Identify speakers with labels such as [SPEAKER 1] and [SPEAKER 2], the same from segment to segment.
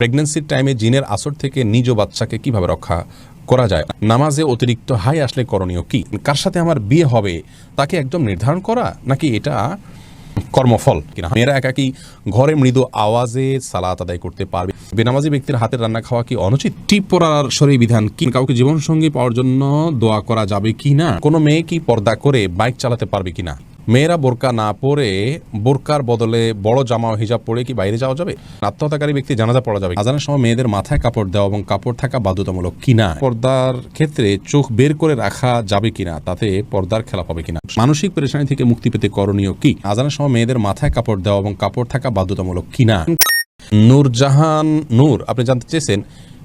[SPEAKER 1] প্রেগন্যান্সির টাইমে জিনের আসর থেকে নিজ বাচ্চাকে কীভাবে রক্ষা করা যায়? নামাজে অতিরিক্ত হাই আসলে করণীয় কি? কার সাথে আমার বিয়ে হবে? তাকে একদম নির্ধারণ করা? নাকি এটা কর্মফল কিনা? মেয়েরা একাকি ঘরে মৃদু আওয়াজে সালাত আদায় করতে পারবে। বেনামাজি ব্যক্তির হাতের রান্না খাওয়া কি অনুচিত? টিপ পরার শরীর বিধান কি? কাউকে জীবন সঙ্গী পাওয়ার জন্য দোয়া করা যাবে কি না কোনো মেয়ে কি পর্দা করে বাইক চালাতে পারবে কিনা? মেয়েরা বোরকা না পরে বোরকার বদলে বড় জামা হিজাব পরে কি বাইরে যাওয়া যাবে? আত্মহত্যাকারী ব্যক্তি জানাজা পড়া যাবে। আজানের সময় মেয়েদের মাথায় কাপড় দেওয়া এবং কাপড় থাকা বাধ্যতামূলক কিনা? পর্দার ক্ষেত্রে চোখ বের করে রাখা যাবে কিনা? তাতে পর্দার খেলা পাবে কিনা? মানসিক পেরেশানি থেকে মুক্তি পেতে করণীয় কি? আজানের সময় মেয়েদের মাথায় কাপড় দেওয়া এবং কাপড় থাকা বাধ্যতামূলক কিনা? নূরজাহান নূর, আপনি জানতে চেয়েছেন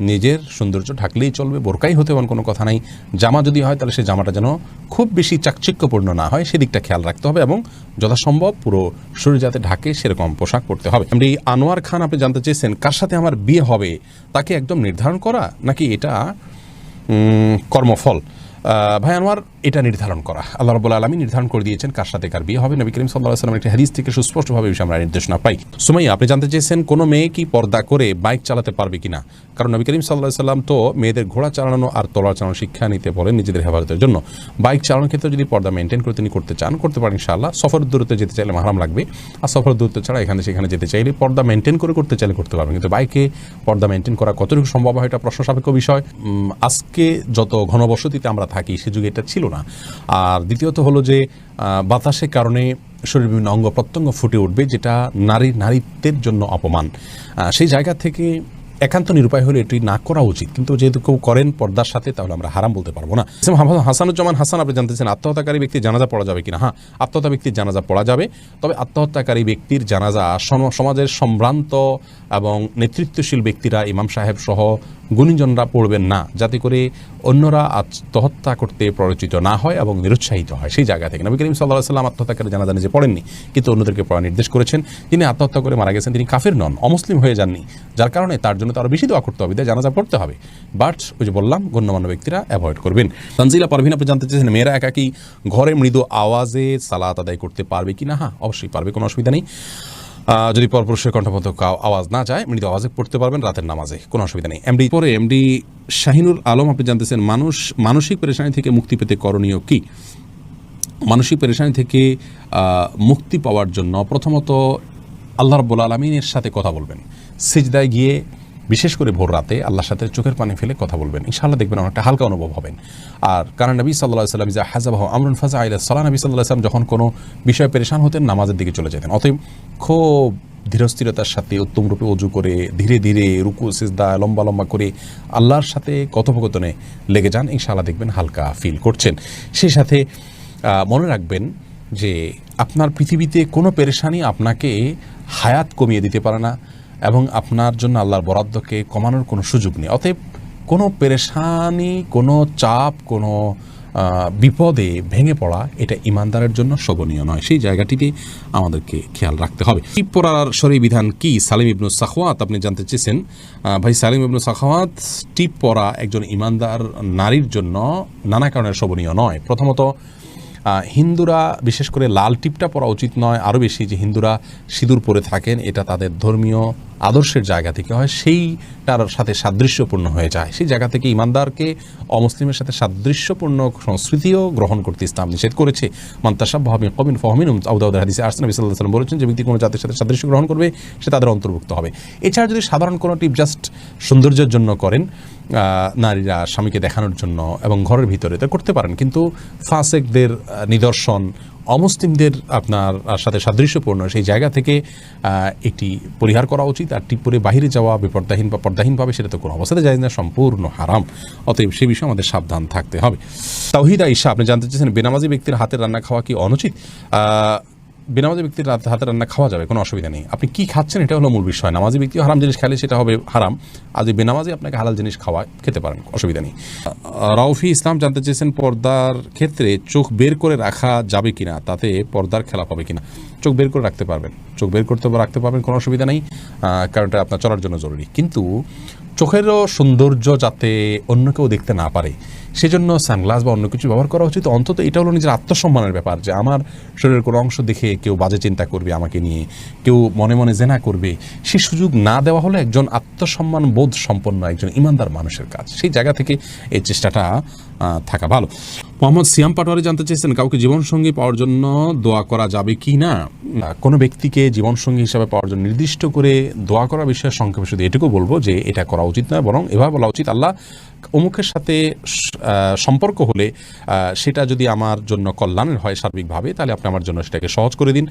[SPEAKER 1] নিজের সৌন্দর্য ঢাকলেই চলবে, বোরকাই হতে এমন কোনো কথা নাই। জামা যদি হয়, তাহলে সেই জামাটা যেন খুব বেশি চাকচিক্যপূর্ণ না হয়, সেদিকটা খেয়াল রাখতে হবে এবং যথাসম্ভব পুরো শরীর যাতে ঢাকে, সেরকম পোশাক পরতে হবে। এমনি আনোয়ার খান আপনি জানতে চেয়েছেন, কার সাথে আমার বিয়ে হবে? তাকে একদম নির্ধারণ করা? নাকি এটা কর্মফল? ভাই আনোয়ার, এটা নির্ধারণ করা। আল্লাহ রবুল্লা আলমী নির্ধারণ করে দিয়েছেন কার সাথে কার বিয়ে হবে। নবী করিম সাল্লাহ সাল্লাম একটি হাদিস থেকে সুস্পষ্টভাবে বিষয়ে আমরা নির্দেশনা পাই। সুমাইয়া, আপনি জানতে চেয়েছেন কোনো মেয়ে কি পর্দা করে বাইক চালাতে পারবে কিনা? কারণ নবী করিম সাল্লাহ সাল্লাম তো মেয়েদের ঘোড়া চালানো আর তলোয়ার চালানোর শিক্ষা নিতে বলেন নিজেদের হেফাজতের জন্য। বাইক চালানোর ক্ষেত্রে যদি পর্দা মেনটেন করে তিনি করতে চান, করতে পারেন ইনশাআল্লাহ। সফর দূরত্বে যেতে চাইলে মাহারাম লাগবে। আর সফর দূরত্ব ছাড়া এখানে সেখানে যেতে চাইলে পর্দা মেনটেন করে করতে চাইলে করতে পারবেন। কিন্তু বাইকে পর্দা মেনটেন করা কতটুকু সম্ভব হয়, এটা প্রশ্ন সাপেক্ষ বিষয় আজকে যত ঘনবসতিতে আমরা থাকি, সে যুগে এটা ছিল না। আর দ্বিতীয়ত হলো যে বাতাসের কারণে শরীর বিভিন্ন অঙ্গ প্রত্যঙ্গ ফুটে উঠবে, যেটা নারী, নারীত্বের জন্য অপমান। সেই জায়গা থেকে একান্ত নিরুপায় হলে এটি না করা উচিত। কিন্তু যেহেতু কেউ করেন পর্দার সাথে, তাহলে আমরা হারাম বলতে পারব না। হাসানুজ্জামান হাসান, আপনি জানতেছেন আত্মহত্যাকারী ব্যক্তির জানাজা পড়া যাবে কিনা? হ্যাঁ আত্মহত্যা ব্যক্তির জানাজা পড়া যাবে। তবে আত্মহত্যাকারী ব্যক্তির জানাজা সম- সমাজের সম্ভ্রান্ত এবং নেতৃত্বশীল ব্যক্তিরা, ইমাম সাহেব সহ গুণীজনরা পড়বেন না, যাতে করে অন্যরা আত্মহত্যা করতে প্ররোচিত না হয় এবং নিরুৎসাহিত হয়। সেই জায়গা থেকে নবী করিম সাল্লাহ সাল্লাম আত্মহত্যাকারী জানাজা যে পড়েননি, কিন্তু অন্যদেরকে পড়া নির্দেশ করেছেন। তিনি আত্মহত্যা করে মারা গেছেন, তিনি কাফের নন, অমুসলিম হয়ে যাননি, যার কারণে তার জন্য তো আরও বেশি দোয়া করতে হবে, তাই জানাজা পড়তে হবে। বাট ওই যে বললাম, গণ্যমান্য ব্যক্তিরা অ্যাভয়েড করবেন। তানজিলা পারভিন, আপনি জানতে চেয়েছেন, মেয়েরা একাকি ঘরে মৃদু আওয়াজে সালাত আদায় করতে পারবে কি না হ্যাঁ অবশ্যই পারবে, কোনো অসুবিধা নেই। যদি পরপর পরপুরুষের কণ্ঠপথ আওয়াজ না যায় মৃদু আওয়াজে পড়তে পারবেন রাতের নামাজে। কোনো অসুবিধা নেই। এমডি পরে এমডি শাহিনুল আলম, আপনি জানতেছেন মানুষ, মানসিক পেরেশানি থেকে মুক্তি পেতে করণীয় কি? মানসিক পেরেশানি থেকে মুক্তি পাওয়ার জন্য প্রথমত আল্লাহ রব্বুল আলমিনের সাথে কথা বলবেন। সিজদায় গিয়ে বিশেষ করে ভোর রাতে আল্লাহর সাথে চোখের পানি ফেলে কথা বলবেন। ইনশাআল্লাহ দেখবেন অনেকটা হালকা অনুভব হবেন। আর কারণ নবী সাল্লাহ সাল্লাম যা হাজাবাহ আমরুন ফাজা আইলা সাল্লাহ নবী সাল্লাহ সাল্লাম যখন কোনো বিষয়ে পেরেশান হতেন, নামাজের দিকে চলে যেতেন। অতএব খুব ধীরস্থিরতার সাথে উত্তম রূপে অজু করে, ধীরে ধীরে রুকু, সিজদা, লম্বা লম্বা করে আল্লাহর সাথে কথোপকথনে লেগে যান, ইনশাআল্লাহ দেখবেন হালকা ফিল করছেন। সেই সাথে মনে রাখবেন যে আপনার পৃথিবীতে কোনো পেরেশানি আপনাকে হায়াত কমিয়ে দিতে পারে না। এবং আপনার জন্য আল্লাহর বরাদ্দকে কমানোর কোনো সুযোগ নেই। অতএব কোনো পেরেশানি, কোনো চাপ, কোনো বিপদে ভেঙে পড়া এটা ইমানদারের জন্য শোভনীয় নয়। সেই জায়গাটিতে আমাদেরকে খেয়াল রাখতে হবে। টিপ পড়ার শরীর বিধান কি? সালিম ইবনু সাখওয়াত আপনি জানতে চেয়েছেন। ভাই সালিম ইবনু সাখওয়াত টিপ পরা একজন ইমানদার নারীর জন্য নানা কারণে শোভনীয় নয়। প্রথমত হিন্দুরা বিশেষ করে লাল টিপটা পরা উচিত নয়। আরও বেশি যে হিন্দুরা সিঁদুর পরে থাকেন, এটা তাদের ধর্মীয় আদর্শের জায়গা থেকে হয় সেইটার সাথে সাদৃশ্যপূর্ণ হয়ে যায়। সেই জায়গা থেকে ইমানদারকে অমুসলিমের সাথে সাদৃশ্যপূর্ণ সংস্কৃতিও গ্রহণ করতে ইসলাম নিষেধ করেছে। মান্তাসাব ভাবিন কবিন ফহমিন আউদাউদের হাদিসে আসনা বিসাল্লাহ সাল্লাম বলেছেন, যে ব্যক্তি কোনো জাতির সাথে সাদৃশ্য গ্রহণ করবে, সে তাদের অন্তর্ভুক্ত হবে। এছাড়া যদি সাধারণ কোনো টিপ জাস্ট সৌন্দর্যের জন্য করেন নারীরা স্বামীকে দেখানোর জন্য এবং ঘরের ভিতরে তা করতে পারেন। কিন্তু ফাসেকদের নিদর্শন অমুসলিমদের আপনার সাথে সাদৃশ্যপূর্ণ সেই জায়গা থেকে একটি পরিহার করা উচিত আর টিপ পরে বাহিরে যাওয়া বিপর্দাহীন বা পর্দাহীনভাবে সেটা তো কোনো অবস্থাতে যায় না, সম্পূর্ণ হারাম। অতএব সে বিষয়ে আমাদের সাবধান থাকতে হবে। তাওহিদা ঈশা আপনি জানতে চেয়েছেন, বেনামাজি ব্যক্তির হাতের রান্না খাওয়া কি অনুচিত? বেনামাজি ব্যক্তির হাতে রান্না খাওয়া যাবে কোনো অসুবিধা নেই। আপনি কি খাচ্ছেন এটা হলো মূল বিষয়। নামাজি ব্যক্তি হারাম জিনিস খেলে সেটা হবে হারাম। যদি বেনামাজি আপনাকে হালাল জিনিস খাওয়া খেতে পারেন অসুবিধা নেই। রাউফি ইসলাম জানতে চেয়েছেন পর্দার ক্ষেত্রে চোখ বের করে রাখা যাবে কিনা তাতে পর্দার খেলা পাবে কিনা। চোখ বের করে রাখতে পারবেন। চোখ বের করতে রাখতে পারবেন কোনো অসুবিধা নেই। আহ, কারণ এটা আপনার চলার জন্য জরুরি। কিন্তু চোখেরও সৌন্দর্য যাতে অন্য কেউ দেখতে না পারে, সেজন্য সানগ্লাস বা অন্য কিছু ব্যবহার করা উচিত। অন্তত এটা হলো নিজের আত্মসম্মানের ব্যাপার, যে আমার শরীরের কোনো অংশ দেখে কেউ বাজে চিন্তা করবে আমাকে নিয়ে, কেউ মনে মনে জেনা করবে। সে সুযোগ না দেওয়া হলো একজন আত্মসম্মান বোধ সম্পন্ন একজন ইমানদার মানুষের কাজ। সেই জায়গা থেকে এই চেষ্টাটা থাকা ভালো। মোহাম্মদ সিয়াম পাটোয়ারি জানতে চেয়েছেন কাউকে জীবনসঙ্গী পাওয়ার জন্য দোয়া করা যাবে কি না? না, কোনো ব্যক্তিকে জীবনসঙ্গী হিসাবে পাওয়ার জন্য নির্দিষ্ট করে দোয়া করা বিষয়ে সংক্ষেপে শুধু এটুকু বলব যে এটা করা উচিত নয় বরং এভাবে বলা উচিত আল্লাহ অমুকের সাথে সম্পর্ক হলে সেটা যদি আমার জন্য কল্যাণের হয় সার্বিকভাবে, তাহলে আপনি আমার জন্য সেটাকে সহজ করে দিন।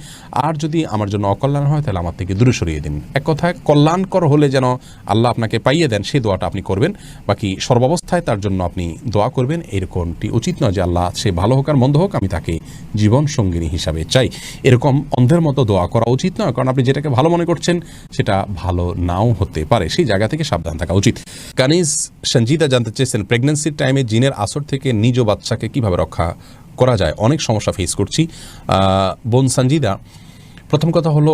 [SPEAKER 1] আর যদি আমার জন্য অকল্যাণ হয়, তাহলে আমার থেকে দূরে সরিয়ে দিন। এক কথায়, কল্যাণকর হলে যেন আল্লাহ আপনাকে পাইয়ে দেন সেই দোয়াটা আপনি করবেন। বাকি সর্বাবস্থায় তার জন্য আপনি দোয়া করবেন। এরকমটি উচিত নয় যে আল্লাহ সে ভালো হোক আর মন্দ হোক, আমি তাকে জীবন সঙ্গিনী হিসাবে চাই। এরকম অন্ধের মতো দোয়া করা উচিত নয়, কারণ আপনি যেটাকে ভালো মনে করছেন, সেটা ভালো নাও হতে পারে। সেই জায়গা থেকে সাবধান থাকা উচিত। কানিজ, সঞ্জিদা জানতে চেয়েছেন প্রেগনেন্সির টাইমে জিনের আসর থেকে নিজ বাচ্চাকে কীভাবে রক্ষা করা যায়? অনেক সমস্যা ফেস করছি। বোন সঞ্জিদা, প্রথম কথা হলো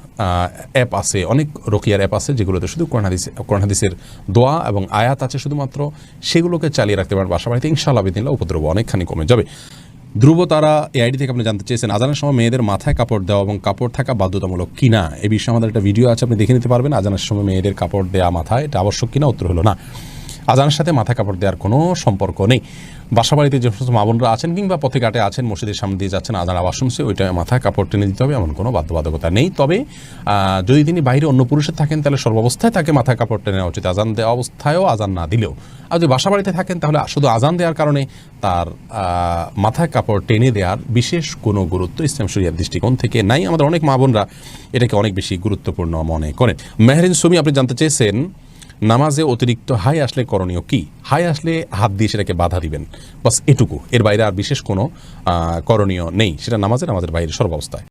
[SPEAKER 1] অ্যাপ আছে, অনেক রকিয়ার অ্যাপ আছে যেগুলোতে শুধু হাদিস, কোরআন দোয়া এবং আয়াত আছে শুধুমাত্র। সেগুলোকে চালিয়ে রাখতে পারেন বাসা বাড়িতে ইনশাআল্লাহ বিদিনলা উপদ্রব অনেকখানি কমে যাবে। ধ্রুব তারা এই আইডি থেকে আপনি জানতে চেয়েছেন, আজানের সময় মেয়েদের মাথায় কাপড় দেওয়া এবং কাপড় থাকা বাধ্যতামূলক কিনা? এ বিষয়ে আমাদের একটা ভিডিও আছে, আপনি দেখে নিতে পারবেন, আজানের সময় মেয়েদের কাপড় দেওয়া মাথায়, এটা আবশ্যক কিনা? উত্তর হলো না। আজানের সাথে মাথা কাপড় দেওয়ার কোনো সম্পর্ক নেই। বাসা বাড়িতে যে সমস্ত মা বোনরা আছেন কিংবা পথে ঘাটে আছেন, মসজিদের সামনে দিয়ে যাচ্ছেন, আজান আওয়াজ শুনছে ওইটা মাথায় কাপড় টেনে দিতে হবে, এমন কোনো বাধ্যবাধকতা নেই। তবে যদি তিনি বাইরে অন্য পুরুষের থাকেন, তাহলে সর্বাবস্থায় তাকে মাথায় কাপড় টেনে উচিত। আজান দেওয়া অবস্থায়ও আজান না দিলেও। আর যদি বাসা বাড়িতে থাকেন, তাহলে শুধু আজান দেওয়ার কারণে তার মাথায় কাপড় টেনে দেওয়ার বিশেষ কোনো গুরুত্ব ইসলাম শরিয়ার দৃষ্টিকোণ থেকে নাই। আমাদের অনেক মা বোনরা এটাকে অনেক বেশি গুরুত্বপূর্ণ মনে করেন। মেহরিন সুমি, আপনি জানতে চেয়েছেন নামাজে অতিরিক্ত হাই আসলে করণীয় কি? হাই আসলে হাত দিয়ে সেটাকে বাধা দিবেন। বাস এটুকু। এর বাইরে আর বিশেষ কোনো করণীয় নেই। সেটা নামাজের আমাদের বাইরে সর্বাবস্থায়।